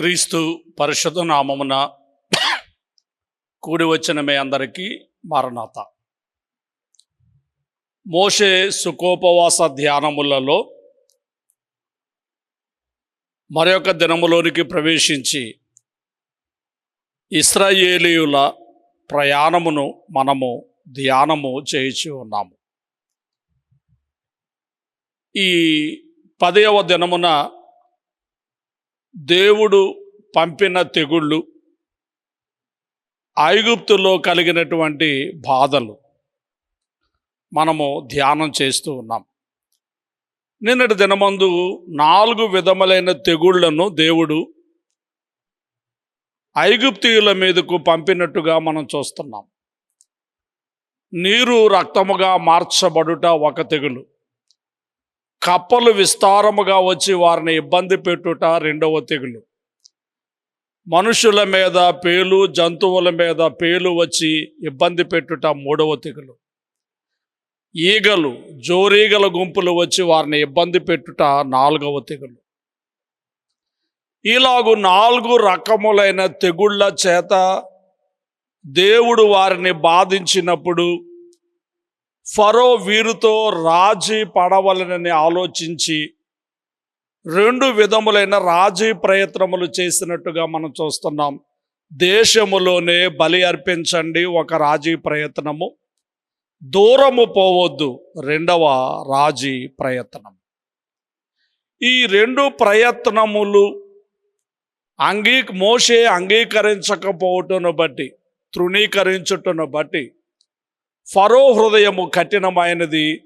క్రీస్తు పరిషత్ నామమున కూడి వచ్చిన మీ అందరికీ మారనాథ మోషే సుఖోపవాస ధ్యానములలో మరొక దినములోనికి ప్రవేశించి ఇస్రాయేలీయుల ప్రయాణమును మనము ధ్యానము చేయించి ఉన్నాము. ఈ పదవ దినమున దేవుడు పంపిన తెగుళ్ళు ఐగుప్తులో కలిగినటువంటి బాధలు మనము ధ్యానం చేస్తూ ఉన్నాం. నిన్నటి దినమందు నాలుగు విధములైన తెగుళ్ళను దేవుడు ఐగుప్తియుల మీదకు పంపినట్టుగా మనం చూస్తున్నాం. నీరు రక్తముగా మార్చబడుట ఒక తెగులు. కప్పలు విస్తారముగా వచ్చి వారిని ఇబ్బంది పెట్టుట రెండవ తెగులు. మనుషుల మీద పేలు జంతువుల మీద పేలు వచ్చి ఇబ్బంది పెట్టుట మూడవ తెగులు. ఈగలు జోరీగల గుంపులు వచ్చి వారిని ఇబ్బంది పెట్టుట నాలుగవ తెగులు. ఇలాగు నాలుగు రకములైన తెగుళ్ళ చేత దేవుడు వారిని బాధించినప్పుడు ఫరో వీరితో రాజీ పడవలనని ఆలోచించి రెండు విధములైన రాజీ ప్రయత్నములు చేసినట్టుగా మనం చూస్తున్నాం. దేశములోనే బలి అర్పించండి ఒక రాజీ ప్రయత్నము. దూరము పోవద్దు రెండవ రాజీ ప్రయత్నం. ఈ రెండు ప్రయత్నములు అంగీ మోసే అంగీకరించకపోవటను బట్టి తృణీకరించుటను బట్టి ఫరో హృదయము కఠినమైనది.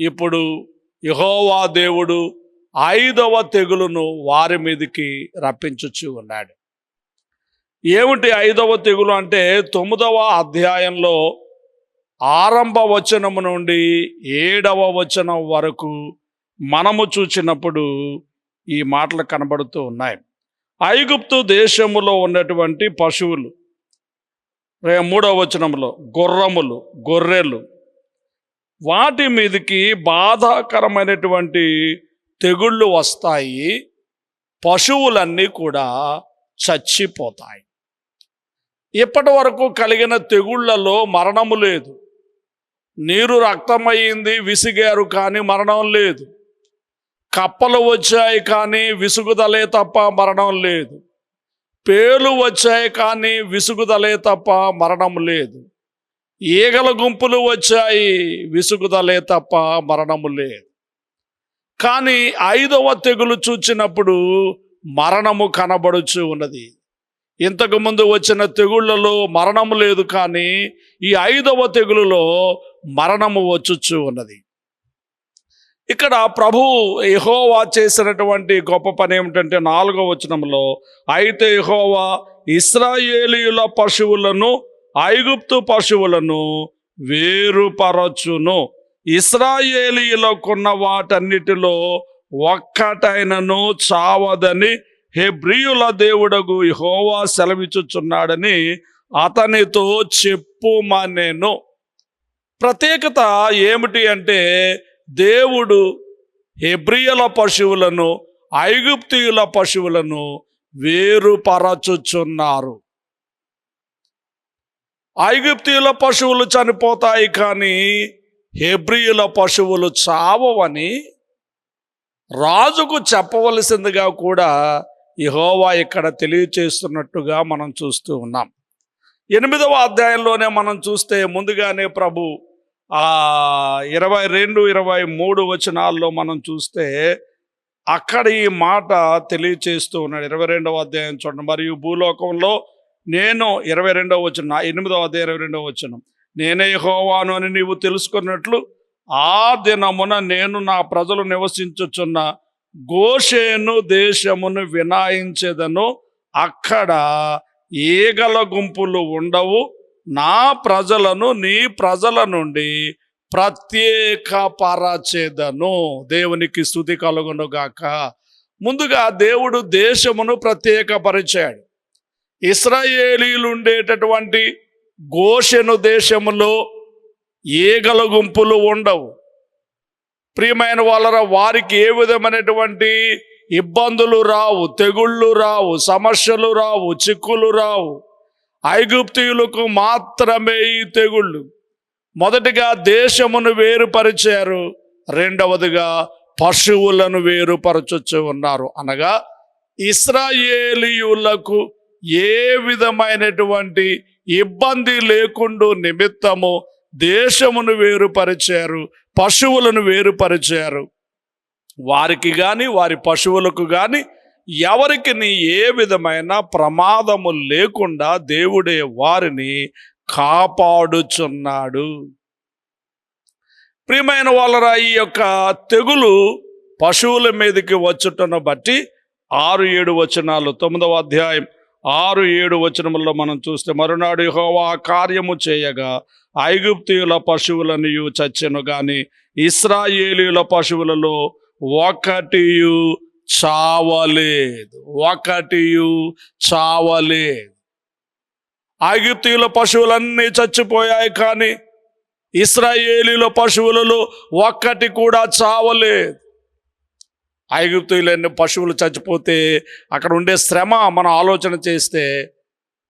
ఇప్పుడు యహోవా దేవుడు ఐదవ తెగులును వారి మీదకి రప్పించుచు ఉన్నాడు. ఏమిటి ఐదవ తెగులు అంటే తొమ్మిదవ అధ్యాయంలో ఆరంభ వచనము నుండి ఏడవ వచనం వరకు మనము చూచినప్పుడు ఈ మాటలు కనబడుతూ ఉన్నాయి. ఐగుప్తు దేశములో ఉన్నటువంటి పశువులు మూడవ వచనంలో గుర్రములు గొర్రెలు వాటి మీదకి బాధాకరమైనటువంటి తెగుళ్ళు వస్తాయి పశువులన్నీ కూడా చచ్చిపోతాయి. ఇప్పటి వరకు కలిగిన తెగుళ్ళలో మరణము లేదు. నీరు రక్తమయ్యింది విసిగారు కానీ మరణం లేదు. కప్పలు వచ్చాయి కానీ విసుగుదలే తప్ప మరణం లేదు. పేర్లు వచ్చాయి కానీ విసుగుదలే తప్ప మరణం లేదు. ఈగల గుంపులు వచ్చాయి విసుగుదలే తప్ప మరణము లేదు. కానీ ఐదవ తెగులు చూచినప్పుడు మరణము కనబడుచు ఉన్నది. ఇంతకు ముందు వచ్చిన తెగుళ్ళలో మరణము లేదు కానీ ఈ ఐదవ తెగులులో మరణము వచ్చుచు ఉన్నది. ఇక్కడ ప్రభు యహోవా చేసినటువంటి గొప్ప పని ఏమిటంటే నాలుగో వచనంలో అయితే యహోవా ఇస్రాయేలీయుల పశువులను ఐగుప్తు పశువులను వేరుపరచును. ఇస్రాయేలీయులకున్న వాటన్నిటిలో ఒక్కటైనను చావదని హెబ్రియుల దేవుడగు యహోవా సెలవిచ్చుచున్నాడని అతనితో చెప్పుమనెను. ప్రత్యేకత ఏమిటి అంటే దేవుడు హెబ్రియల పశువులను ఐగుప్తియుల పశువులను వేరుపరచుచున్నారు. ఐగుప్తియుల పశువులు చనిపోతాయి కానీ హెబ్రియుల పశువులు చావవని రాజుకు చెప్పవలసిందిగా కూడా ఇహోవా ఇక్కడ తెలియచేస్తున్నట్టుగా మనం చూస్తూ ఉన్నాం. ఎనిమిదవ అధ్యాయంలోనే మనం చూస్తే ముందుగానే ప్రభు ఆ ఇరవై రెండు ఇరవై మూడు వచనాల్లో మనం చూస్తే అక్కడ ఈ మాట తెలియచేస్తూ ఉన్నాడు. ఇరవై రెండవ అధ్యాయం చూడండి. మరియు భూలోకంలో నేను ఇరవై రెండవ వచనం ఎనిమిదవ అధ్యాయం ఇరవై రెండవ వచనం. నేనే హోవాను అని నీవు తెలుసుకున్నట్లు ఆ దినమున నేను నా ప్రజలు నివసించుచున్న గోషేను దేశమును వినాయించేదను. అక్కడ ఈగల గుంపులు ఉండవు. నా ప్రజలను నీ ప్రజల నుండి ప్రత్యేక పరచేదను. దేవునికి స్థుతి కలుగునుగాక ముందుగా దేవుడు దేశమును ప్రత్యేకపరిచాడు. ఇస్రాయేలీలు ఉండేటటువంటి గోషెను దేశములో ఏగల గుంపులు ఉండవు. ప్రియమైన వాళ్ళ వారికి ఏ విధమైనటువంటి ఇబ్బందులు రావు తెగుళ్ళు రావు సమస్యలు రావు చిక్కులు రావు. ఐగుప్తియులకు మాత్రమే ఈ తెగుళ్ళు. మొదటిగా దేశమును వేరుపరిచారు రెండవదిగా పశువులను వేరుపరచొచ్చు ఉన్నారు. అనగా ఇస్రాయేలీయులకు ఏ విధమైనటువంటి ఇబ్బంది లేకుండా నిమిత్తము దేశమును వేరుపరిచారు పశువులను వేరుపరిచారు. వారికి కానీ వారి పశువులకు కానీ ఎవరికి నీ ఏ విధమైన ప్రమాదము లేకుండా దేవుడే వారిని కాపాడుచున్నాడు. ప్రియమైన వాళ్ళరా ఈ యొక్క తెగులు పశువుల మీదకి వచ్చుటను బట్టి ఆరు ఏడు వచనాలు తొమ్మిదవ అధ్యాయం ఆరు ఏడు వచనముల్లో మనం చూస్తే మరునాడు హోవా కార్యము చేయగా ఐగుప్తియుల పశువులను చచ్చెను గాని ఇస్రాయేలీయుల పశువులలో ఒకటియు చావలేదు. ఒకటి చావలేదు. ఐగుప్తీయుల పశువులన్నీ చచ్చిపోయాయి కానీ ఇస్రాయేలీల పశువులలో ఒక్కటి కూడా చావలేదు. ఐగుప్తులైన పశువులు చచ్చిపోతే అక్కడ ఉండే శ్రమ మనం ఆలోచన చేస్తే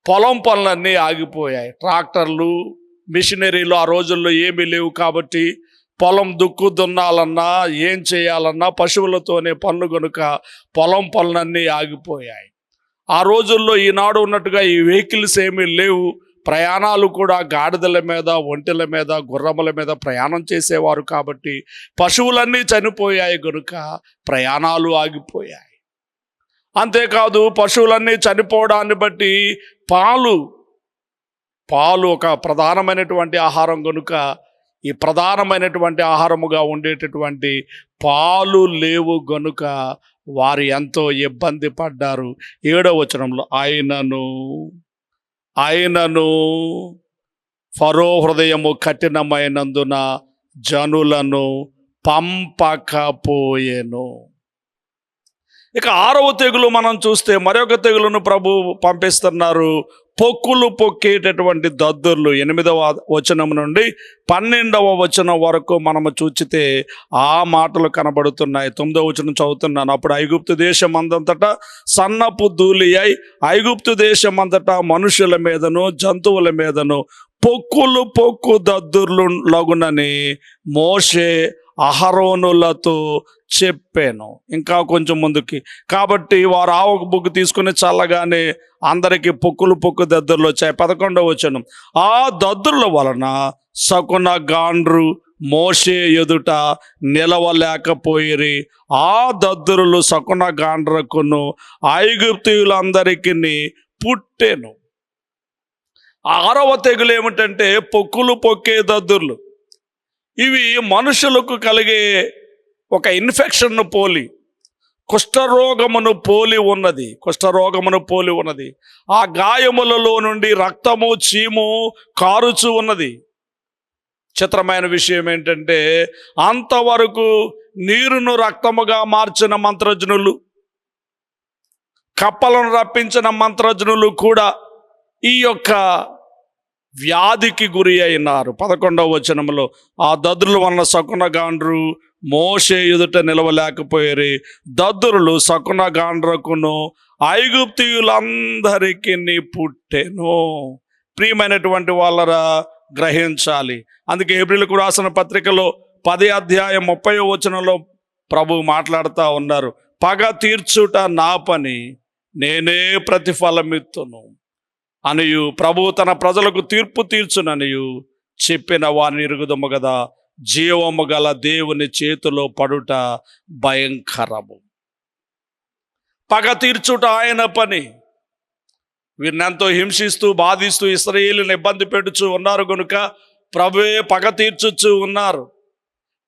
పొలం పనులన్నీ ఆగిపోయాయి. ట్రాక్టర్లు మిషనరీలు ఆ రోజుల్లో ఏమీ లేవు కాబట్టి పొలం దుక్కు దున్నాలన్నా ఏం చేయాలన్నా పశువులతోనే పనులు కనుక పొలం పనులన్నీ ఆగిపోయాయి. ఆ రోజుల్లో ఈనాడు ఉన్నట్టుగా ఈ వెహికల్స్ ఏమీ లేవు. ప్రయాణాలు కూడా గాడిదల మీద ఒంటెల మీద గుర్రముల మీద ప్రయాణం చేసేవారు కాబట్టి పశువులన్నీ చనిపోయాయి కనుక ప్రయాణాలు ఆగిపోయాయి. అంతేకాదు పశువులన్నీ చనిపోవడాన్ని బట్టి పాలు పాలు ఒక ప్రధానమైనటువంటి ఆహారం కనుక ఈ ప్రధానమైనటువంటి ఆహారముగా ఉండేటటువంటి పాలు లేవు గనుక వారు ఎంతో ఇబ్బంది పడ్డారు. ఏడవ వచనంలో ఆయనను ఆయనను ఫరో హృదయము కఠినమైనందున జనులను పంపకపోయేను. ఇక ఆరవ తెగులు మనం చూస్తే మరొక తెగులును ప్రభు పంపిస్తున్నారు. పొక్కులు పొక్కేటటువంటి దద్దుర్లు. ఎనిమిదవ వచనం నుండి పన్నెండవ వచనం వరకు మనము చూచితే ఆ మాటలు కనబడుతున్నాయి. తొమ్మిదవ వచనం చదువుతున్నాను. అప్పుడు ఐగుప్తు దేశం అందంతటా సన్నపు ధూళి అయి ఐగుప్తు దేశం అంతటా మనుషుల మీదను జంతువుల మీదను పొక్కులు పొక్కు దద్దుర్లు లగునని మోషే అహరోనులతో చెప్పాను. ఇంకా కొంచెం ముందుకి. కాబట్టి వారు ఆవకు బుక్ తీసుకుని చల్లగానే అందరికీ పొక్కులు పొక్కు దద్దుర్లు వచ్చాయి. పదకొండవ వచ్చాను ఆ దద్దుర్ల వలన సకున గాండ్రు మోషే ఎదుట నిలవలేకపోయిరి. ఆ దద్దురులు సకున గాండ్రకును ఐగుప్తియులందరికీ పుట్టెను. ఆరవ తెగులు ఏమిటంటే పొక్కులు పొక్కే దద్దుర్లు. ఇవి మనుషులకు కలిగే ఒక ఇన్ఫెక్షన్ను పోలి కుష్ఠరోగమును పోలి ఉన్నది. కుష్ఠరోగమును పోలి ఉన్నది. ఆ గాయములలో నుండి రక్తము చీము కారుచు ఉన్నది. చిత్రమైన విషయం ఏంటంటే అంతవరకు నీరును రక్తముగా మార్చిన మంత్రజ్ఞులు కప్పలను రప్పించిన మంత్రజ్ఞులు కూడా ఈ యొక్క వ్యాధికి గురి అయినారు. పదకొండవ వచనంలో ఆ దద్దుల వలన సకున గాండ్రు మోషే ఎదుట నిలవలేకపోయారు. దద్దురులు సకున గాండ్రకును ఐగుప్తియులందరికీ పుట్టెను. ప్రియమైనటువంటి వాళ్ళరా గ్రహించాలి. అందుకే ఏప్రిల్కు రాసిన పత్రికలో పది అధ్యాయం ముప్పై వచనంలో ప్రభు మాట్లాడుతూ ఉన్నారు పగ తీర్చుట నా పని నేనే ప్రతిఫలమిత్తును. అనియు ప్రభు తన ప్రజలకు తీర్పు తీర్చుననియు చెప్పిన వారిని ఇరుగుదము కదా జీవము గల దేవుని చేతిలో పడుట భయంకరము. పగ తీర్చుట ఆయన పని. వీరినెంతో హింసిస్తూ బాధిస్తూ ఇస్రాయేలుని ఇబ్బంది పెడుచు ఉన్నారు కనుక ప్రభువే పగ తీర్చుచు ఉన్నారు.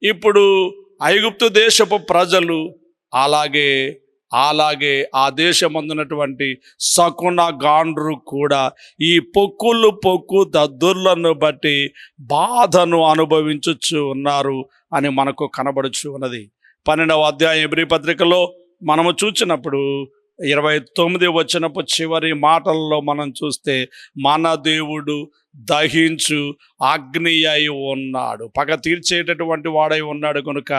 ఇప్పుడు ఐగుప్తు దేశపు ప్రజలు అలాగే అలాగే ఆ దేశమందున్నటువంటి సకున గాండ్రు కూడా ఈ పొక్కులు పొక్కు దద్దుర్లను బట్టి బాధను అనుభవించుచు ఉన్నారు అని మనకు కనబడుచు ఉన్నది. పన్నెండవ అధ్యాయం ఎబ్రి పత్రికలో మనము చూచినప్పుడు ఇరవై తొమ్మిది వచ్చినప్పుడు చివరి మాటల్లో మనం చూస్తే మన దేవుడు దహించు అగ్ని అయి ఉన్నాడు. పగ తీర్చేటటువంటి వాడై ఉన్నాడు కనుక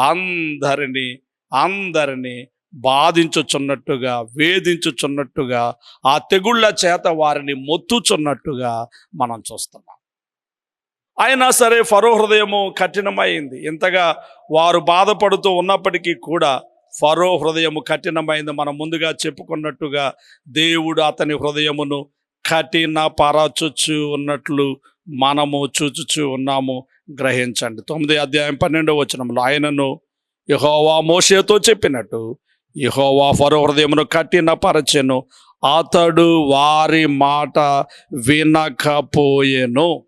అందరినీ అందరినీ బాధించుచున్నట్టుగా వేధించుచున్నట్టుగా ఆ తెగుళ్ళ చేత వారిని మొత్తుచున్నట్టుగా మనం చూస్తున్నాం. అయినా సరే ఫరో హృదయము కఠినమైంది. ఇంతగా వారు బాధపడుతూ ఉన్నప్పటికీ కూడా ఫరో హృదయము కఠినమైంది. మనం ముందుగా చెప్పుకున్నట్టుగా దేవుడు అతని హృదయమును కఠిన పరచుచు ఉన్నట్లు మనము చూచుచు ఉన్నాము. గ్రహించండి. తొమ్మిది అధ్యాయం పన్నెండవ వచనంలో ఆయనను యహోవా మోషేతో చెప్పినట్టు యహోవా ఫరో హృదయమును కఠినపరచెను. అతడు వారి మాట వినకపోయెను.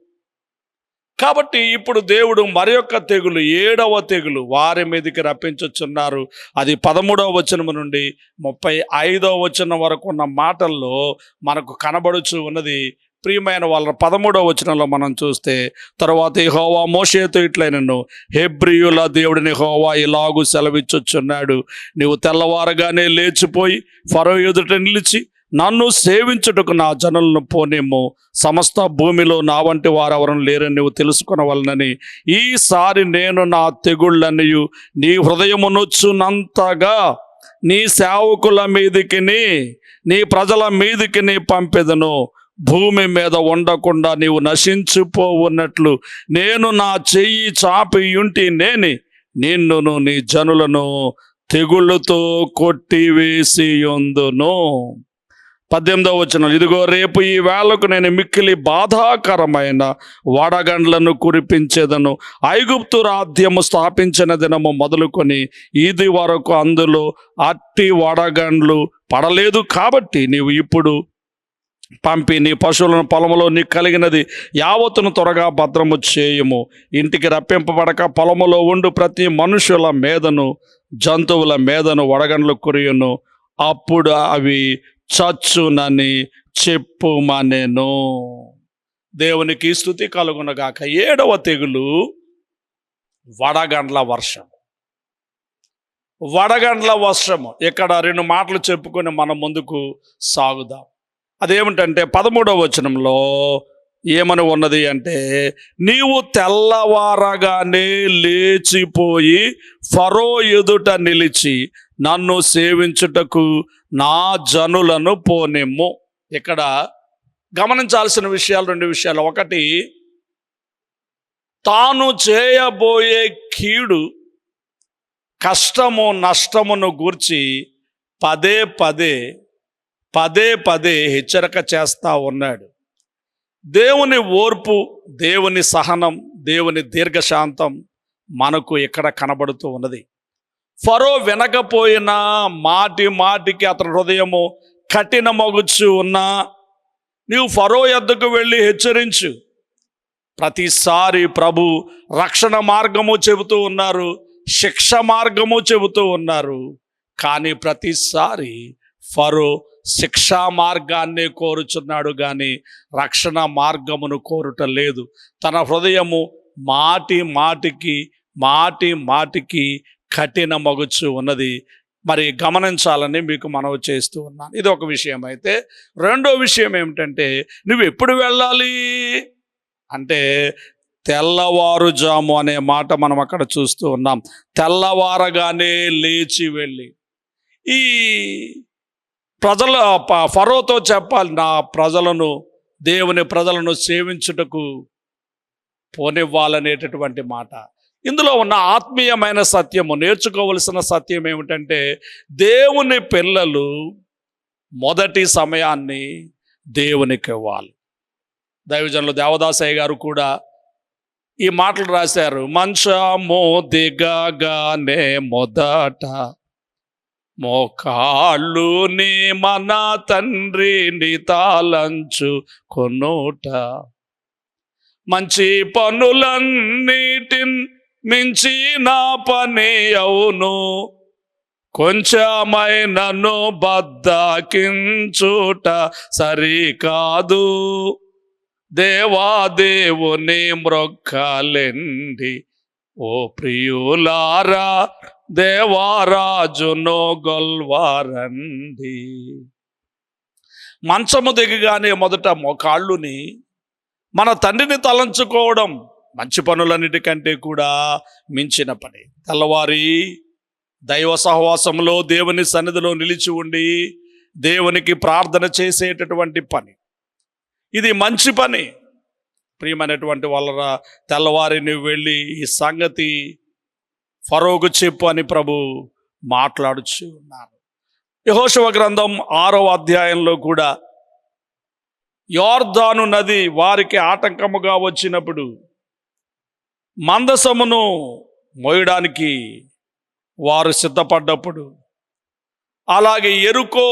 కాబట్టి ఇప్పుడు దేవుడు మరి యొక్క తెగులు ఏడవ తెగులు వారి మీదకి రప్పించుచున్నారు అది పదమూడవ వచనము నుండి ముప్పై ఐదవ వచనం వరకు ఉన్న మాటల్లో మనకు కనబడుచు ఉన్నది. ప్రియమైన వాళ్ళ పదమూడవ వచనంలో మనం చూస్తే తర్వాత హోవా మోషేతో ఇట్లైనను హెబ్రియుల దేవుడిని హోవా ఇలాగు సెలవిచ్చుచున్నాడు నీవు తెల్లవారగానే లేచిపోయి ఫరో ఎదుట నిలిచి నన్ను సేవించుటకు నా జనులను పోనేమో సమస్త భూమిలో నా వంటి వారెవరం లేరని నువ్వు తెలుసుకునవలనని. ఈసారి నేను నా తెగుళ్ళనియు నీ హృదయమునొచ్చునంతగా నీ సేవకుల మీదికి నీ ప్రజల మీదికి నీ పంపెదను. భూమి మీద ఉండకుండా నీవు నశించిపోవున్నట్లు నేను నా చెయ్యి చాపి ఉంటి నేని నిన్నును నీ జనులను తెగుళ్ళతో కొట్టివేసి ఉందును పద్దెనిమిదవ వచనం. ఇదిగో రేపు ఈ వేళకు నేను మిక్కిలి బాధాకరమైన వడగండ్లను కురిపించేదను. ఐగుప్తు రాధ్యము స్థాపించిన దినము మొదలుకొని ఇది వరకు అందులో అట్టి వడగండ్లు పడలేదు కాబట్టి నీవు ఇప్పుడు పంపి నీ పశువులను పొలములో నీకు కలిగినది యావత్తును త్వరగా భద్రము చేయము. ఇంటికి రప్పింపబడక పొలములో ఉండు ప్రతి మనుషుల మీదను జంతువుల మీదను వడగండ్లు కురియును. అప్పుడు అవి చచ్చునని చెప్పుమనెను. దేవునికి స్థుతి కలుగునగాక. ఏడవ తెగులు వడగండ్ల వర్షం వడగండ్ల వర్షము. ఇక్కడ రెండు మాటలు చెప్పుకొని మనం ముందుకు సాగుదాం. అదేమిటంటే పదమూడవ వచనంలో ఏమని ఉన్నది అంటే నీవు తెల్లవారగానే లేచిపోయి ఫరో ఎదుట నిలిచి నన్ను సేవించుటకు నా జనులను పోనిమ్ము. ఇక్కడ గమనించాల్సిన విషయాలు రెండు విషయాలు. ఒకటి తాను చేయబోయే కీడు కష్టము నష్టమును గూర్చి పదే పదే పదే పదే హెచ్చరిక చేస్తూ ఉన్నాడు. దేవుని ఓర్పు దేవుని సహనం దేవుని దీర్ఘశాంతం మనకు ఇక్కడ కనబడుతూ ఉన్నది. ఫరో వినకపోయినా మాటి మాటికి అతని హృదయము కఠినమగుచ్చు ఉన్నా నీవు ఫరో ఎద్దకు వెళ్ళి హెచ్చరించు. ప్రతిసారి ప్రభు రక్షణ మార్గము చెబుతూ ఉన్నారు శిక్ష మార్గము చెబుతూ ఉన్నారు. కానీ ప్రతిసారి ఫరో శిక్షా మార్గాన్నే కోరుచున్నాడు కానీ రక్షణ మార్గమును కోరుట లేదు తన హృదయము మాటి మాటికి మాటి మాటికి కఠిన మగుచు ఉన్నది. మరి గమనించాలని మీకు మనవి చేస్తూ ఉన్నాను. ఇది ఒక విషయం అయితే రెండో విషయం ఏమిటంటే నువ్వు ఎప్పుడు వెళ్ళాలి? అంటే తెల్లవారుజాము అనే మాట మనం అక్కడ చూస్తూ ఉన్నాం. తెల్లవారగానే లేచి వెళ్ళి ఈ ప్రజల ప- ఫరోతో చెప్పాలి నా ప్రజలను దేవుని ప్రజలను సేవించుటకు పోనివ్వాలనేటటువంటి మాట. ఇందులో ఉన్న ఆత్మీయమైన సత్యము నేర్చుకోవలసిన సత్యం ఏమిటంటే దేవుని పిల్లలు మొదటి సమయాన్ని దేవునికి ఇవ్వాలి. దైవజనులు దేవదాసయ్య గారు కూడా ఈ మాటలు రాశారు మంచము దిగగానే మొదట మోకాళ్ళు నీ మన తండ్రిని తాళంచు కొనుట మంచి పనులన్నిటిని మించి నా పని అవును. కొంచెమైనను బద్దకించుట సరికాదు. దేవా దేవుని మ్రొక్కలెండి ఓ ప్రియులారా దేవారాజును గొల్వారండి మంచము దిగగానే మొదట మోకాళ్ళుని మన తండ్రిని తలంచుకోవడం మంచి పనులన్నిటికంటే కూడా మించిన పని. తెల్లవారి దైవ సహవాసంలో దేవుని సన్నిధిలో నిలిచి ఉండి దేవునికి ప్రార్థన చేసేటటువంటి పని. ఇది మంచి పని. ప్రియమైనటువంటి వాళ్ళరా తెల్లవారిని వెళ్ళి ఈ సంగతి ఫరోకు చెప్పు అని ప్రభు మాట్లాడుచు ఉన్నారు యహోశవ గ్రంథం ఆరో అధ్యాయంలో కూడా యోర్ధాను నది వారికి ఆటంకముగా వచ్చినప్పుడు మందసమును మోయడానికి వారు సిద్ధపడ్డప్పుడు అలాగే ఎరుకో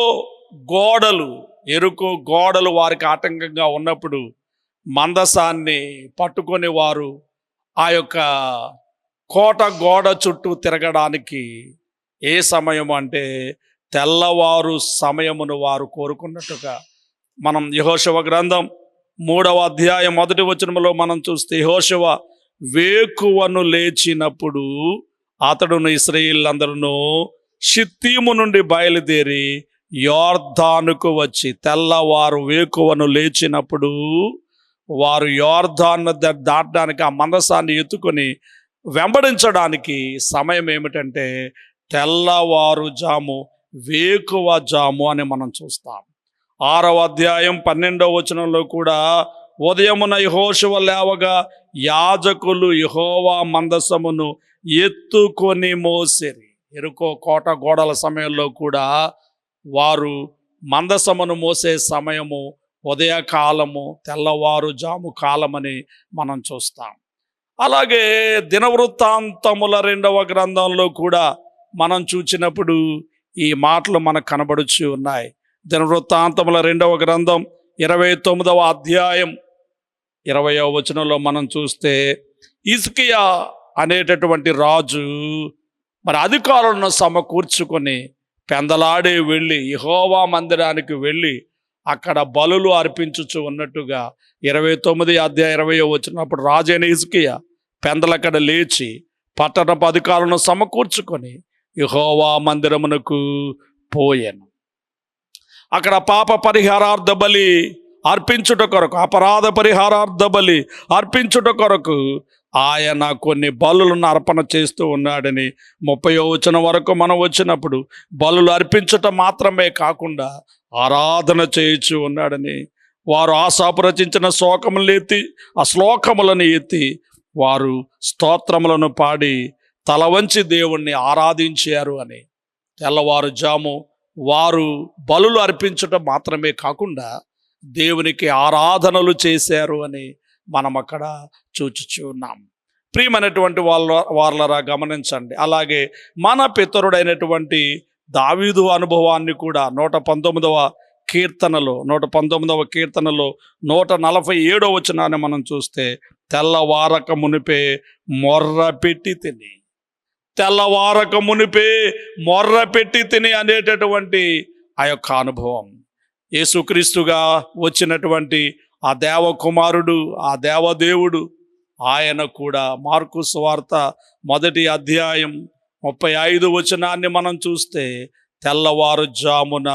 గోడలు ఎరుకో గోడలు వారికి ఆటంకంగా ఉన్నప్పుడు మందసాన్ని పట్టుకొని వారు ఆ యొక్క కోట గోడ చుట్టూ తిరగడానికి ఏ సమయం అంటే తెల్లవారు సమయమును వారు కోరుకున్నట్టుగా మనం యహోశవ గ్రంథం మూడవ అధ్యాయం మొదటి వచనంలో మనం చూస్తే యహోశవ వేకువను లేచినప్పుడు అతడును ఇస్రాయిలందరూ షిత్తీము నుండి బయలుదేరి యోర్ధానుకు వచ్చి తెల్లవారు వేకువను లేచినప్పుడు వారు యోర్ధాను దాటడానికి ఆ మందసాన్ని ఎత్తుకొని వెంబడించడానికి సమయం ఏమిటంటే తెల్లవారుజాము వేకువ జాము అని మనం చూస్తాం. ఆరవ అధ్యాయం పన్నెండవ వచనంలో కూడా ఉదయమున యహోశివ లేవగా యాజకులు యహోవా మందసమును ఎత్తుకొని మోసిరి. ఎరుకో కోట గోడల సమయంలో కూడా వారు మందసమును మోసే సమయము ఉదయకాలము తెల్లవారు జాము కాలమని మనం చూస్తాం. అలాగే దినవృత్తాంతముల రెండవ గ్రంథంలో కూడా మనం చూచినప్పుడు ఈ మాటలు మనకు కనబడుచు ఉన్నాయి. దినవృత్తాంతముల రెండవ గ్రంథం ఇరవై తొమ్మిదవ అధ్యాయం ఇరవయవ వచనంలో మనం చూస్తే ఇసుకియా అనేటటువంటి రాజు మరి అధికారులను సమకూర్చుకొని పెందలాడే వెళ్ళి యహోవా మందిరానికి వెళ్ళి అక్కడ బలులు అర్పించుచు ఉన్నట్టుగా ఇరవై తొమ్మిది అధ్యాయ ఇరవై వచ్చినప్పుడు రాజైన ఇసుకియా పెందలక్కడ లేచి పట్టణపు అధికారులను సమకూర్చుకొని యహోవా మందిరమునకు పోయాను. అక్కడ పాప పరిహారార్థ బలి అర్పించుట కొరకు అపరాధ పరిహారార్థ బలి అర్పించుట కొరకు ఆయన కొన్ని బలులను అర్పణ చేస్తూ ఉన్నాడని ముప్పై వచ్చిన వరకు మనం వచ్చినప్పుడు బలులు అర్పించుట మాత్రమే కాకుండా ఆరాధన చేయించు ఉన్నాడని వారు ఆశాపు రచించిన శ్లోకములు ఎత్తి ఆ శ్లోకములను ఎత్తి వారు స్తోత్రములను పాడి తల వంచి దేవుణ్ణి ఆరాధించారు అని. తెల్లవారుజాము వారు బలులు అర్పించటం మాత్రమే కాకుండా దేవునికి ఆరాధనలు చేశారు అని మనం అక్కడ చూచుచూ ఉన్నాం. ప్రియమైనటువంటి వాళ్ళ వాళ్ళరా గమనించండి. అలాగే మన పితరుడైనటువంటి దావీదు అనుభవాన్ని కూడా నూట పంతొమ్మిదవ కీర్తనలో నూట పంతొమ్మిదవ కీర్తనలో నూట నలభై ఏడో వచనాన్ని మనం చూస్తే తెల్లవారక మునిపే మొర్ర పెట్టి తిని తెల్లవారక మునిపే మొర్ర పెట్టి తిని అనేటటువంటి ఆ యొక్క అనుభవం. యేసుక్రీస్తుగా వచ్చినటువంటి ఆ దేవకుమారుడు ఆ దేవదేవుడు ఆయన కూడా మార్కు స్వార్త మొదటి అధ్యాయం ముప్పై ఐదు వచనాన్ని మనం చూస్తే తెల్లవారుజామున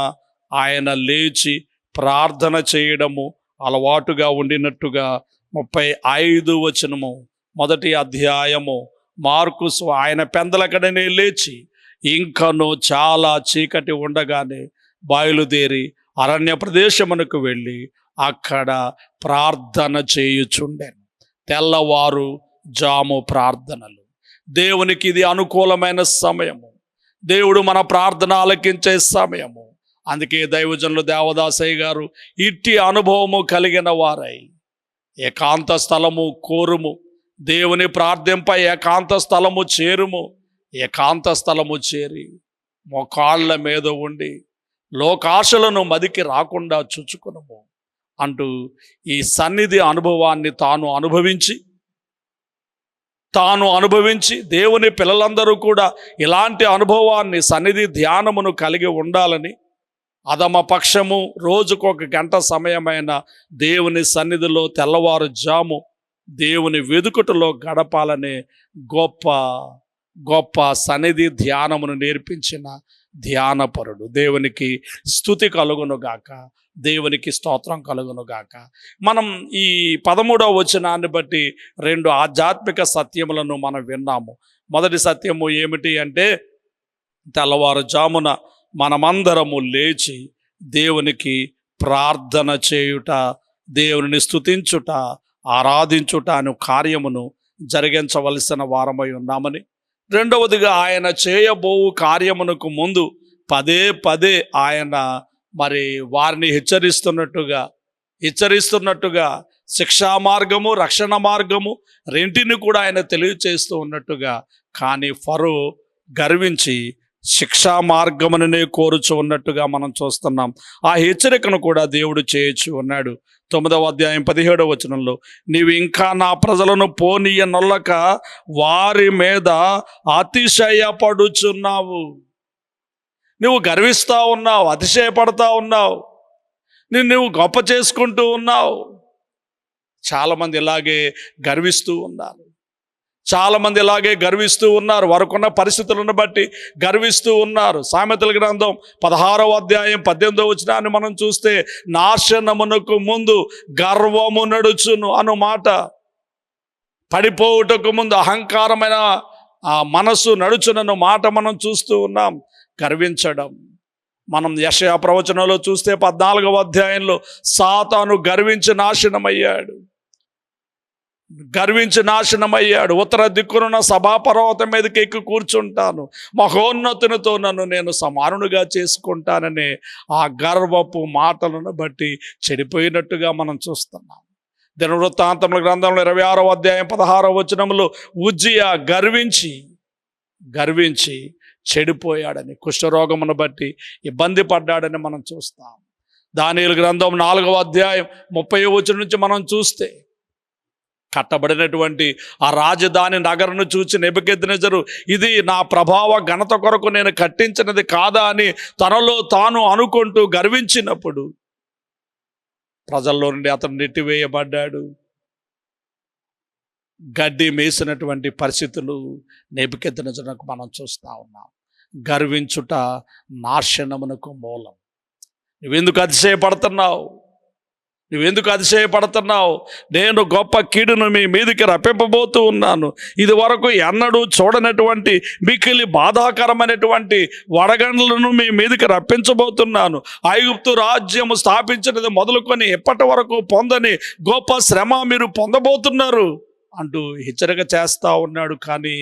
ఆయన లేచి ప్రార్థన చేయడము అలవాటుగా ఉండినట్టుగా ముప్పై ఐదు వచనము మొదటి అధ్యాయము మార్కుస్ ఆయన పెందలకడనే లేచి ఇంకను చాలా చీకటి ఉండగానే బయలుదేరి అరణ్య ప్రదేశమునకు వెళ్ళి అక్కడ ప్రార్థన చేయుచుండెను. తెల్లవారు జాము ప్రార్థనలు. దేవునికి ఇది అనుకూలమైన సమయము. దేవుడు మన ప్రార్థన ఆలకించే సమయము. అందుకే దైవజనులు దేవదాసయ్య గారు ఇట్టి అనుభవము కలిగిన వారై. ఏకాంత స్థలము కోరుము. దేవుని ప్రార్థింపై ఏకాంత స్థలము చేరుము. ఏకాంత స్థలము చేరి మొకాళ్ళ మీద ఉండి లోకాశలను మదికి రాకుండా చుచ్చుకునము అంటూ ఈ సన్నిధి అనుభవాన్ని తాను అనుభవించి తాను అనుభవించి దేవుని పిల్లలందరూ కూడా ఇలాంటి అనుభవాన్ని సన్నిధి ధ్యానమును కలిగి ఉండాలని అదమ పక్షము రోజుకొక గంట సమయమైన దేవుని సన్నిధిలో తెల్లవారుజాము దేవుని వెదుకుటలో గడపాలనే గొప్ప గొప్ప సన్నిధి ధ్యానమును నేర్పించిన ధ్యానపరుడు. దేవునికి స్థుతి కలుగునుగాక దేవునికి స్తోత్రం కలుగునుగాక మనం ఈ పదమూడవ వచనాన్ని బట్టి రెండు ఆధ్యాత్మిక సత్యములను మనం విన్నాము. మొదటి సత్యము ఏమిటి అంటే తెల్లవారుజామున మనమందరము లేచి దేవునికి ప్రార్థన చేయుట దేవుని స్థుతించుట ఆరాధించుట అను కార్యమును జరిగించవలసిన వారమై ఉన్నామని. రెండవదిగా ఆయన చేయబోవు కార్యమునకు ముందు పదే పదే ఆయన మరి వారిని హెచ్చరిస్తున్నట్టుగా హెచ్చరిస్తున్నట్టుగా శిక్షా మార్గము రక్షణ మార్గము రెంటిని కూడా ఆయన తెలియచేస్తూ ఉన్నట్టుగా కానీ ఫరో గర్వించి శిక్షా మార్గముననే కోరుచు ఉన్నట్టుగా మనం చూస్తున్నాం. ఆ హెచ్చరికను కూడా దేవుడు చేయొచ్చు ఉన్నాడు. తొమ్మిదవ అధ్యాయం పదిహేడవ వచనంలో నీవు ఇంకా నా ప్రజలను పోనీయ నొల్లక వారి మీద అతిశయపడుచున్నావు. నువ్వు గర్విస్తూ ఉన్నావు అతిశయపడతా ఉన్నావు. నిన్ను నువ్వు గొప్ప చేసుకుంటూ ఉన్నావు. చాలామంది ఇలాగే గర్విస్తూ ఉన్నారు. చాలామంది ఇలాగే గర్విస్తూ ఉన్నారు. వారికున్న పరిస్థితులను బట్టి గర్విస్తూ ఉన్నారు. సామెతల గ్రంథం పదహారవ అధ్యాయం పద్దెనిమిదవ వచ్చినాన్ని మనం చూస్తే నాశనమునకు ముందు గర్వము నడుచును అను మాట. పడిపోవుటకు ముందు అహంకారమైన ఆ మనసు నడుచునను మాట మనం చూస్తూ ఉన్నాం. గర్వించడం. మనం యశయ ప్రవచనంలో చూస్తే పద్నాలుగవ అధ్యాయంలో సాతాను గర్వించి నాశనమయ్యాడు. గర్వించి నాశనమయ్యాడు. ఉత్తర దిక్కునున్న సభాపర్వతం మీదకి ఎక్కి కూర్చుంటాను. మహోన్నతునితో నన్ను నేను సమానుడుగా చేసుకుంటాననే ఆ గర్వపు మాటలను బట్టి చెడిపోయినట్టుగా మనం చూస్తున్నాం. దినవృత్తాంతముల గ్రంథంలో ఇరవై ఆరో అధ్యాయం పదహారో వచనములు ఉజ్జియా గర్వించి గర్వించి చెడిపోయాడని కుష్ఠరోగమును బట్టి ఇబ్బంది పడ్డాడని మనం చూస్తాం. దానియుల గ్రంథం నాలుగవ అధ్యాయం ముప్పై వచనం నుంచి మనం చూస్తే కట్టబడినటువంటి ఆ రాజధాని నగరను చూచి నెబకెద్దినజరు ఇది నా ప్రభావ ఘనత కొరకు నేను కట్టించినది కాదా అని తనలో తాను అనుకుంటూ గర్వించినప్పుడు ప్రజల్లో నుండి అతను నెట్టివేయబడ్డాడు. గడ్డి మేసినటువంటి పరిస్థితులు నెబకెద్దినజరునకు మనం చూస్తూ ఉన్నాం. గర్వించుట నాశనమునకు మూలం. నువ్వెందుకు అతిశయపడుతున్నావు? నువ్వెందుకు అతిశయపడుతున్నావు? నేను గొప్ప కీడును మీ మీదకి రప్పింపబోతూ ఉన్నాను. ఇది వరకు ఎన్నడూ చూడనటువంటి మిక్కిలి బాధాకరమైనటువంటి వడగండ్లను మీ మీదకి రప్పించబోతున్నాను. ఐగుప్తు రాజ్యము స్థాపించినది మొదలుకొని ఎప్పటి వరకు పొందని గొప్ప శ్రమ మీరు పొందబోతున్నారు అంటూ హెచ్చరిక చేస్తూ ఉన్నాడు. కానీ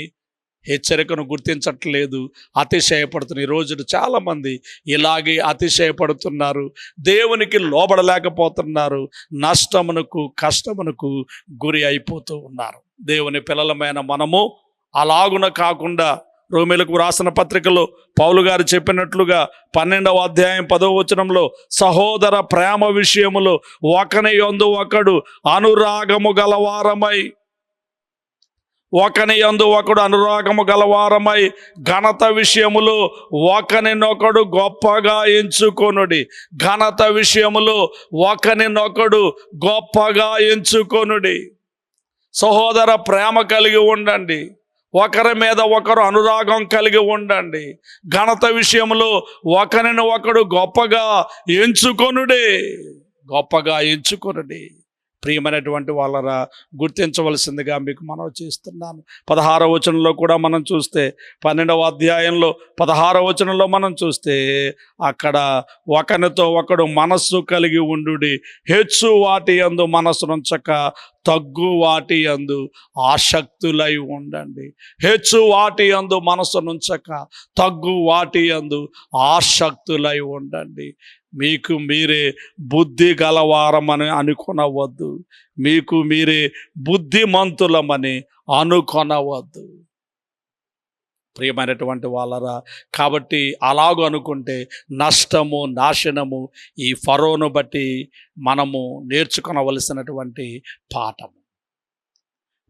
హెచ్చరికను గుర్తించట్లేదు అతిశయపడుతున్న ఈ రోజున చాలామంది ఇలాగే అతిశయపడుతున్నారు దేవునికి లోబడలేకపోతున్నారు నష్టమునకు కష్టమునకు గురి అయిపోతూ ఉన్నారు. దేవుని పిల్లలమైన మనము అలాగున కాకుండా రోమిలకు రాసిన పత్రికలో పౌలు గారు చెప్పినట్లుగా పన్నెండవ అధ్యాయం పదవ వచనంలో సహోదర ప్రేమ విషయములో ఒకని యొందు ఒకడు అనురాగము గలవారమై ఒకని యందు ఒకడు అనురాగము గలవారమై ఘనత విషయములో ఒకనినొకడు గొప్పగా ఎంచుకొనుడి. ఘనత విషయములో ఒకనినొకడు గొప్పగా ఎంచుకొనుడి. సహోదర ప్రేమ కలిగి ఉండండి. ఒకరి మీద ఒకరు అనురాగం కలిగి ఉండండి. ఘనత విషయంలో ఒకరిని ఒకడు గొప్పగా ఎంచుకొనుడే. గొప్పగా ఎంచుకొనుడే. ప్రియమైనటువంటి వాళ్ళరా గుర్తించవలసిందిగా మీకు మనవి చేస్తున్నాను. పదహారవ వచనంలో కూడా మనం చూస్తే పన్నెండవ అధ్యాయంలో పదహారవ వచనంలో మనం చూస్తే అక్కడ ఒకరితో ఒకడు మనస్సు కలిగి ఉండు హెచ్చు వాటి అందు మనసునుంచక తగ్గు వాటి అందు ఆసక్తులై ఉండండి. హెచ్చు వాటి అందు మనసు నుంచక తగ్గు వాటి అందు ఆసక్తులై ఉండండి. మీకు మీరే బుద్ధి గలవారమని అనుకొనవద్దు. మీకు మీరే బుద్ధిమంతులమని అనుకొనవద్దు. ప్రియమైనటువంటి వాళ్ళరా కాబట్టి అలాగూ అనుకుంటే నష్టము నాశనము ఈ ఫరోను బట్టి మనము నేర్చుకొనవలసినటువంటి పాఠము.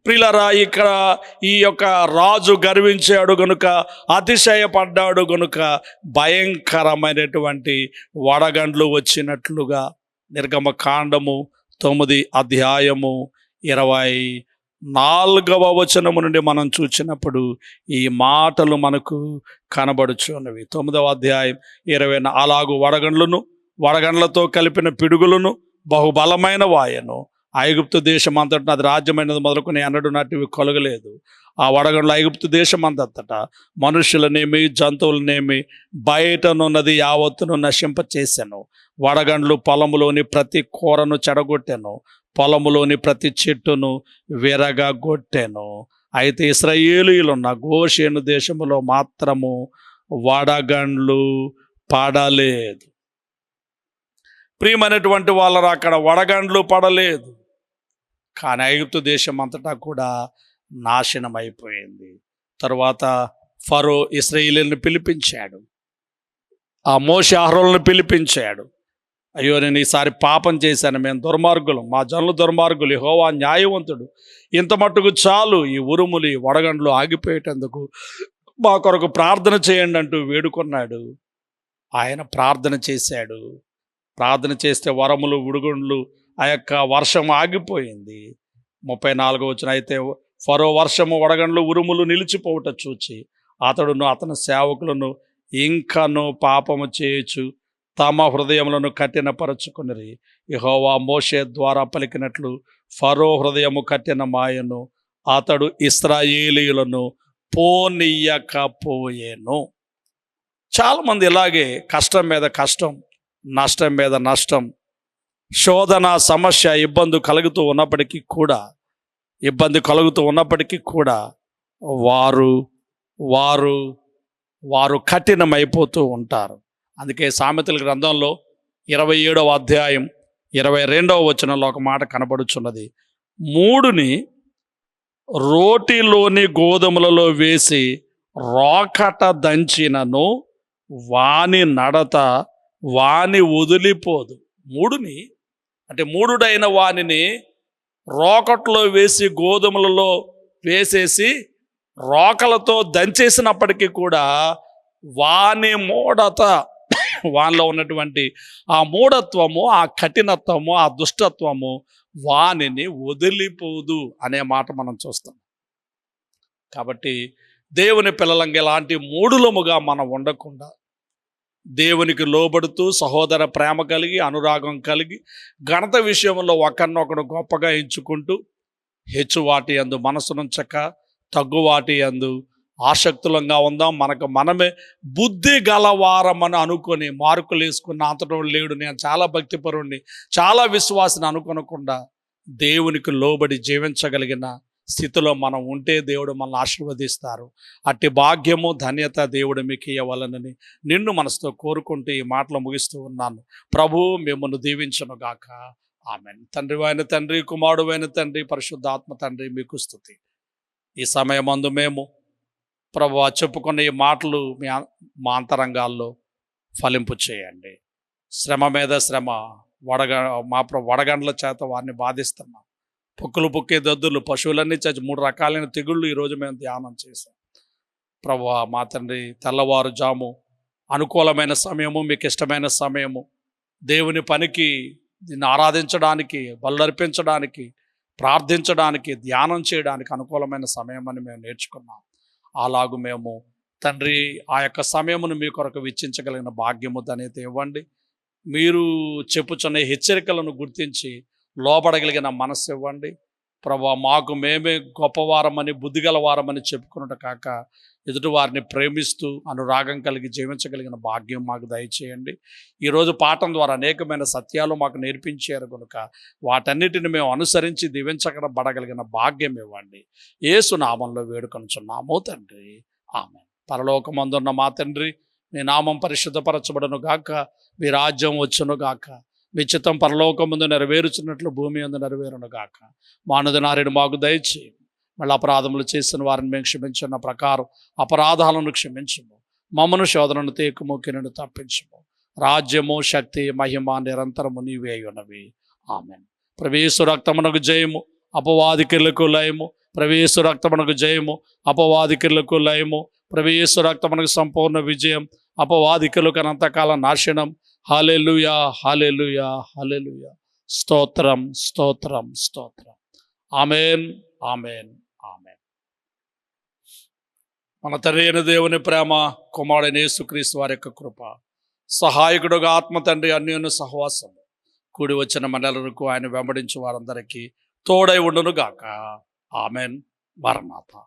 ప్రిలరా ఇక్కడ ఈ యొక్క రాజు గర్వించాడు గనుక అతిశయపడ్డాడు గనుక భయంకరమైనటువంటి వడగండ్లు వచ్చినట్లుగా నిర్గమ కాండము తొమ్మిది అధ్యాయము ఇరవై నాలుగవ వచనము నుండి మనం చూసినప్పుడు ఈ మాటలు మనకు కనబడుచున్నవి. తొమ్మిదవ అధ్యాయం ఇరవై అలాగు వడగండ్లను వడగండ్లతో కలిపిన పిడుగులను బహుబలమైన వాయను ఐగుప్తు దేశం అంతటా అది రాజ్యమైనది మొదలుకొని ఎన్నడూ నాటివి కొలగలేదు. ఆ వడగండ్ల ఐగుప్తు దేశం అంతటా మనుషులనేమి జంతువులనేమి బయటనున్నది యావత్తును నశింప చేశాను వడగండ్లు పొలములోని ప్రతి కూరను చెడగొట్టాను. పొలములోని ప్రతి చెట్టును విరగొట్టాను అయితే ఇస్రాయేలీలున్న గోషేను దేశములో మాత్రము వడగండ్లు పడలేదు. ప్రియమైనటువంటి వాళ్ళ అక్కడ వడగండ్లు పడలేదు. కానీ ఐగుప్తు దేశం అంతటా కూడా నాశనం అయిపోయింది. ఫరో ఇస్రాయిలీలను పిలిపించాడు. ఆ మోష ఆహ్రోలను పిలిపించాడు. అయ్యో నేను ఈసారి పాపం చేశాను. మేము దుర్మార్గులు. మా జనులు దుర్మార్గులు. హోవా న్యాయవంతుడు. ఇంత మట్టుకు చాలు ఈ ఉరుములు ఈ వడగండ్లు ఆగిపోయేటందుకు మా కొరకు ప్రార్థన చేయండి అంటూ వేడుకున్నాడు. ఆయన ప్రార్థన చేశాడు. ప్రార్థన చేస్తే వరములు ఉడుగుండ్లు ఆ యొక్క వర్షం ఆగిపోయింది. ముప్పై నాలుగో వచ్చిన అయితే ఫరో వర్షము వడగండ్లు ఉరుములు నిలిచిపోవుట చూచి అతడును అతని సేవకులను ఇంకను పాపము చేయొచ్చు తమ హృదయములను కఠినపరచుకుని యెహోవా మోషే ద్వారా పలికినట్లు ఫరో హృదయము కట్టిన మాయను అతడు ఇస్రాయేలీయులను పోనీయకపోయేను. చాలామంది ఇలాగే కష్టం మీద కష్టం నష్టం మీద నష్టం శోధన సమస్య ఇబ్బంది కలుగుతూ ఉన్నప్పటికీ కూడా ఇబ్బంది కలుగుతూ ఉన్నప్పటికీ కూడా వారు వారు వారు కఠినమైపోతూ ఉంటారు. అందుకే సామెతల గ్రంథంలో ఇరవై ఏడవ అధ్యాయం ఇరవై రెండవ వచనంలో ఒక మాట కనబడుచున్నది. మూడుని రోటిలోని గోధుమలలో వేసి రోకట దంచినను వాని నడత వాని వదిలిపోదు. మూడుని అంటే మూడుడైన వానిని రోకట్లో వేసి గోధుమలలో వేసేసి రోకలతో దంచేసినప్పటికీ కూడా వాని మూఢత వానిలో ఉన్నటువంటి ఆ మూఢత్వము ఆ కఠినత్వము ఆ దుష్టత్వము వానిని వదిలిపోదు అనే మాట మనం చూస్తాం. కాబట్టి దేవుని పిల్లలంగా ఇలాంటి మూడులముగా మనం ఉండకుండా దేవునికి లోబడుతూ సహోదర ప్రేమ కలిగి అనురాగం కలిగి ఘనత విషయంలో ఒకరినొకడు గొప్పగా ఎంచుకుంటూ హెచ్చు వాటి అందు మనసునుంచక తగ్గు వాటి అందు ఆసక్తులంగా ఉందాం. మనకు మనమే బుద్ధి గలవారమని అనుకొని మార్కులు వేసుకున్న అంతటం లేడు. నేను చాలా భక్తిపరుణ్ణి చాలా విశ్వాసని అనుకోనకుండా దేవునికి లోబడి జీవించగలిగిన స్థితిలో మనం ఉంటే దేవుడు మనల్ని ఆశీర్వదిస్తారు. అట్టి భాగ్యము ధన్యత దేవుడు మీకు ఇవ్వాలనని నిన్ను మనసుతో కోరుకుంటూ ఈ మాటలు ముగిస్తూ ఉన్నాను. ప్రభు మిమ్మల్ని దీవించను గాక. ఆమె తండ్రి అయిన తండ్రి కుమారుడు అయిన తండ్రి పరిశుద్ధాత్మ తండ్రి మీకు స్థుతి ఈ సమయమందు మేము ప్రభు చెప్పుకున్న ఈ మాటలు మీ మా అంతరంగాల్లో ఫలింపు చేయండి. శ్రమ మీద శ్రమ వడగ మా ప్ర- వడగండ్ల చేత వారిని బాధిస్తున్నాం. పొక్కులు పొక్కే దద్దులు పశువులన్నీ చచ్చి మూడు రకాలైన తెగుళ్ళు ఈరోజు మేము ధ్యానం చేసాం ప్రభు మా తండ్రి తెల్లవారుజాము అనుకూలమైన సమయము మీకు ఇష్టమైన సమయము. దేవుని పనికి దీన్ని ఆరాధించడానికి బల్లర్పించడానికి ప్రార్థించడానికి ధ్యానం చేయడానికి అనుకూలమైన సమయం అని మేము నేర్చుకున్నాం. అలాగు మేము తండ్రి ఆ యొక్క సమయమును మీ కొరకు వెచ్చించగలిగిన భాగ్యము ధన్యత ఇవ్వండి. మీరు చెప్పుచున్న హెచ్చరికలను గుర్తించి లోపడగలిగిన మనస్సు ఇవ్వండి. ప్రభా మాకు మేమే గొప్పవారమని బుద్ధిగలవారమని చెప్పుకున్నట్టు కాక ఎదుటి వారిని ప్రేమిస్తూ అనురాగం కలిగి జీవించగలిగిన భాగ్యం మాకు దయచేయండి. ఈరోజు పాఠం ద్వారా అనేకమైన సత్యాలు మాకు నేర్పించారు కనుక వాటన్నిటిని మేము అనుసరించి దీవించబడగలిగిన భాగ్యం ఇవ్వండి. ఏసు నామంలో వేడుకొనుచున్నాము తండ్రి. ఆమె పరలోకమందున్న మా తండ్రి మీ నామం పరిశుద్ధపరచబడను గాక మీ రాజ్యం వచ్చును గాక. మీ చిత్తం పరలోకం ముందు నెరవేరుచున్నట్లు భూమి అందు నెరవేరును గాక. మానదు నారిని మాకు దయచేయి. మళ్ళీ అపరాధములు చేసిన వారిని మేము క్షమించున్న ప్రకారం అపరాధాలను క్షమించము. మమ్మను శోధనను తేకుముకినను తప్పించము. రాజ్యము శక్తి మహిమ నిరంతరము నీవే ఉన్నవి ఆమె ప్రవేశు రక్తమునకు జయము అపవాదికిలకు లయము. ప్రవేశు రక్తమునకు జయము అపవాదికులకు లయము. ప్రవేశు రక్తమునకు సంపూర్ణ విజయం అపవాదికులకు అనంతకాల నాశనం. Hallelujah hallelujah hallelujah. స్తోత్రం స్తోత్రం స్తోత్రం. Amen amen amen. మన తండ్రి అయిన దేవుని ప్రేమ కుమారుడైన యేసుక్రీస్తు వారి యొక్క కృప సహాయకుడుగా ఆత్మ తండ్రి అన్యోన్య సహవాసం కూడి వచ్చిన మనలకు ఆయన వెంబడించి వారందరికీ తోడై ఉండును గాక ఆమెన్. మరణాత